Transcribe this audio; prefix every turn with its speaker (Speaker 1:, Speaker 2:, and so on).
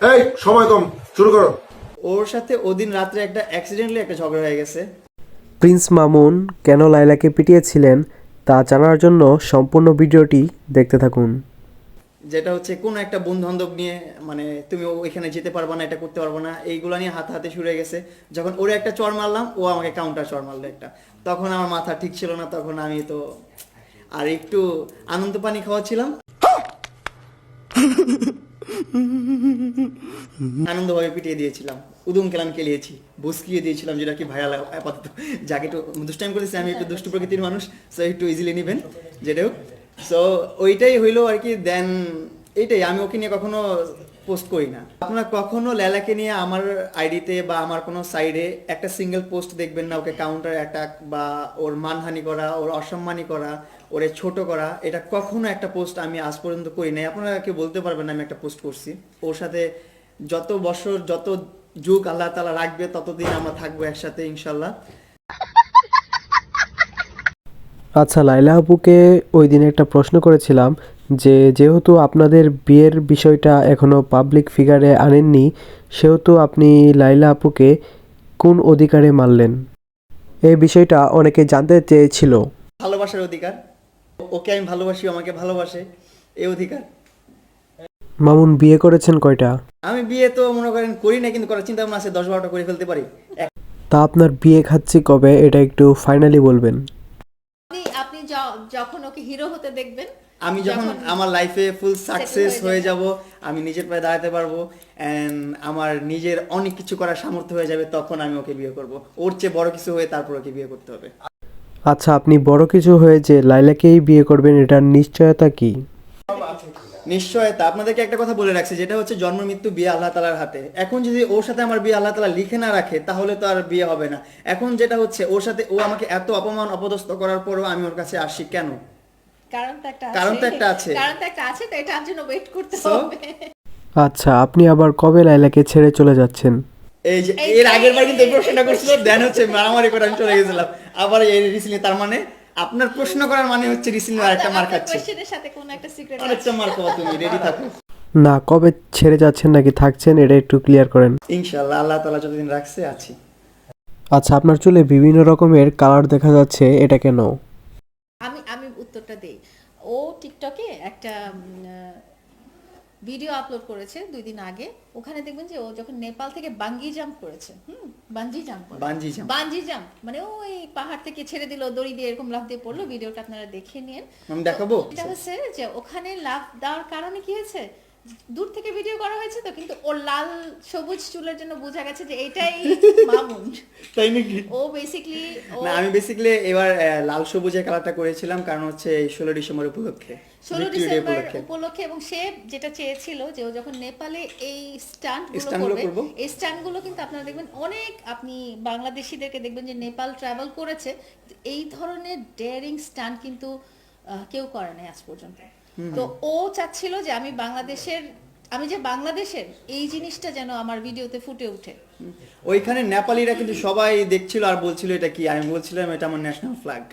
Speaker 1: এই সময় কম শুরু করো।
Speaker 2: ওর সাথে ওদিন রাত্রে একটা অ্যাক্সিডেন্টলি একটা ঝগড়া হয়ে গেছে।
Speaker 3: প্রিন্স মামুন কেন লাইলাকে পিটিয়েছিলেন তা জানার জন্য সম্পূর্ণ ভিডিওটি দেখতে থাকুন।
Speaker 2: যেটা হচ্ছে কোনো একটা বন্ধু বান্ধব নিয়ে মানে তুমি ওইখানে যেতে পারবা না এটা করতে পারব না এইগুলো নিয়ে হাতে হাতে শুরু হয়ে গেছে। যখন ওরে একটা চর মারলাম ও আমাকে কাউন্টার চর মারলো একটা। তখন আমার মাথা ঠিক ছিল না তখন আমি তো আর একটু আনন্দ পানি খাওয়াচ্ছিলাম। আনন্দভাবে পিটিয়ে দিয়েছিলাম। উদুম কেলাম কেলিয়েছি বসকিয়ে দিয়েছিলাম, যেটা কি ভাইরাল আপাতত। যাকে একটু দুষ্টাইম করেছি, আমি একটু দুষ্টু প্রকৃতির মানুষ সো একটু ইজিলি নেবেন যেটাও সো ওইটাই হইল আর কি দেন এইটাই। আমি ওকে নিয়ে কখনো পোস্ট করি না। আপনারা কখনো লেলাকে নিয়ে আমার আইডিতে বা আমার কোনো সাইডে একটা সিঙ্গেল পোস্ট দেখবেন না, ওকে কাউন্টার অ্যাটাক বা ওর মানহানি করা, ওর অসম্মানী করা, ওরে ছোট করা, এটা কখনো একটা পোস্ট আমি আজ পর্যন্ত করি নাই। আপনারা কেউ বলতে পারবেন না আমি একটা পোস্ট করছি? ওর সাথে যত বছর, যত যুগ আল্লাহ তালা রাখবে, ততদিন আমরা থাকব একসাথে ইনশাল্লাহ
Speaker 3: আচ্ছা লাইলা আপুকে ওই দিন একটা প্রশ্ন করেছিলাম যে যেহেতু আপনাদের বিয়ের বিষয়টা এখনও পাবলিক ফিগারে আনেননি সেহেতু আপনি লাইলা আপুকে কোন অধিকারে মারলেন? এই বিষয়টা অনেকে জানতে চেয়েছিল।
Speaker 2: ভালোবাসার অধিকার। ওকে আমি ভালোবাসি আমাকে ভালোবাসে এই অধিকার।
Speaker 3: মামুন বিয়ে করেছেন কয়টা?
Speaker 2: আমি বিয়ে তো মনে করেন করি না কিন্তু করার চিন্তা ভাবনা আছে দশ বারোটা করে ফেলতে পারি।
Speaker 3: তা আপনার বিয়ে খাচ্ছি কবে এটা একটু ফাইনালি বলবেন।
Speaker 4: যখন ওকে হিরো হতে দেখবেন
Speaker 2: আমি যখন আমার লাইফে ফুল সাকসেস হয়ে যাব। আমি নিজের পায়ে দাঁড়াতে পারব অ্যান্ড আমার নিজের অনেক কিছু করার সামর্থ্য হয়ে যাবে তখন আমি ওকে বিয়ে করব। ওর চেয়ে বড় কিছু হয়ে তারপর ওকে বিয়ে করতে হবে।
Speaker 3: আচ্ছা আপনি বড় কিছু হয়ে যে লাইলাকেই বিয়ে করবেন এটার নিশ্চয়তা কি?
Speaker 2: নিশ্চয়তা আপনাদেরকে একটা কথা বলে রাখছি যেটা হচ্ছে জন্ম মৃত্যু বিয়ে আল্লাহ তালার হাতে। এখন যদি ওর সাথে আমার বিয়ে আল্লাহ তালা লিখে না রাখে তাহলে তো আর বিয়ে হবে না। এখন যেটা হচ্ছে ওর সাথে ও আমাকে এত অপমান অপদস্থ করার পরও আমি ওর কাছে আসি কেন?
Speaker 4: কারণ তো একটা
Speaker 2: কারণ তো
Speaker 4: আছে।
Speaker 2: একটা আছে।
Speaker 4: কারণ তো একটা আছে তো এটার জন্য ওয়েট করতে হবে।
Speaker 3: আচ্ছা আপনি আবার কবে লাইলাকে ছেড়ে চলে যাচ্ছেন?
Speaker 2: এই যে এর আগের বার কিন্তু এই প্রশ্নটা করছিল দেন হচ্ছে মারামারি করে আমি চলে গেছিলাম। আবার এই রিসিলি তার মানে আপনার প্রশ্ন করার মানে হচ্ছে রিসিলি আরেকটা মার খাচ্ছে
Speaker 4: সাথে কোন একটা সিক্রেট
Speaker 2: আরেকটা মার খাওয়া তুমি রেডি থাকো।
Speaker 3: না কবে ছেড়ে যাচ্ছেন নাকি থাকছেন এটা একটু ক্লিয়ার করেন।
Speaker 2: ইনশাআল্লাহ আল্লাহ তাআলা যতদিন রাখছে আছি।
Speaker 3: আচ্ছা আপনার চুলে বিভিন্ন রকমের কালার দেখা যাচ্ছে এটা কেন?
Speaker 4: আমি আমি উত্তরটা দেই। ও টিকটকে একটা ভিডিও আপলোড করেছে দুই দিন আগে। ওখানে দেখবেন যে ও যখন নেপাল থেকে বাঙ্গি জাম্প করেছে হুম বাঞ্জি জাম্প। বাঞ্জি জাম্প মানে ওই পাহাড় থেকে ছেড়ে দিল দড়ি দিয়ে এরকম লাফ দিয়ে পড়ল। ভিডিওটা আপনারা দেখে নিন।
Speaker 2: আমি দেখাবো?
Speaker 4: এটা হচ্ছে যে ওখানে লাভ দেওয়ার কারণে কি হয়েছে? দূর থেকে ভিডিও করা হয়েছে তো কিন্তু ওর লাল সবুজ চুলের জন্য বোঝা গেছে যে এটাই মামুন।
Speaker 2: তাই নাকি?
Speaker 4: ও বেসিকলি ও
Speaker 2: না আমি বেসিক্যালি এবার লাল সবুজের কালারটা করেছিলাম কারণ হচ্ছে ষোলো ডিসেম্বর উপলক্ষে
Speaker 4: ষোলো ডিসেম্বর
Speaker 2: উপলক্ষে।
Speaker 4: এবং সে যেটা চেয়েছিল যে ও যখন নেপালে এই স্টান্ট
Speaker 2: Stunt
Speaker 4: গুলো
Speaker 2: গুলো
Speaker 4: করবে এই কিন্তু আপনারা দেখবেন অনেক আপনি বাংলাদেশিদেরকে দেখবেন যে নেপাল ট্রাভেল করেছে এই ধরনের ডেয়ারিং স্টান্ট কিন্তু কেউ করে নাই আজ পর্যন্ত। তো ও চাচ্ছিল যে আমি বাংলাদেশের আমি যে বাংলাদেশের, এই জিনিসটা যেন আমার ভিডিওতে ফুটে ওঠে।
Speaker 2: ওইখানে নেপালিরা কিন্তু সবাই দেখছিল আর বলছিল এটা কি? আমি বলছিলাম এটা আমার ন্যাশনাল ফ্ল্যাগ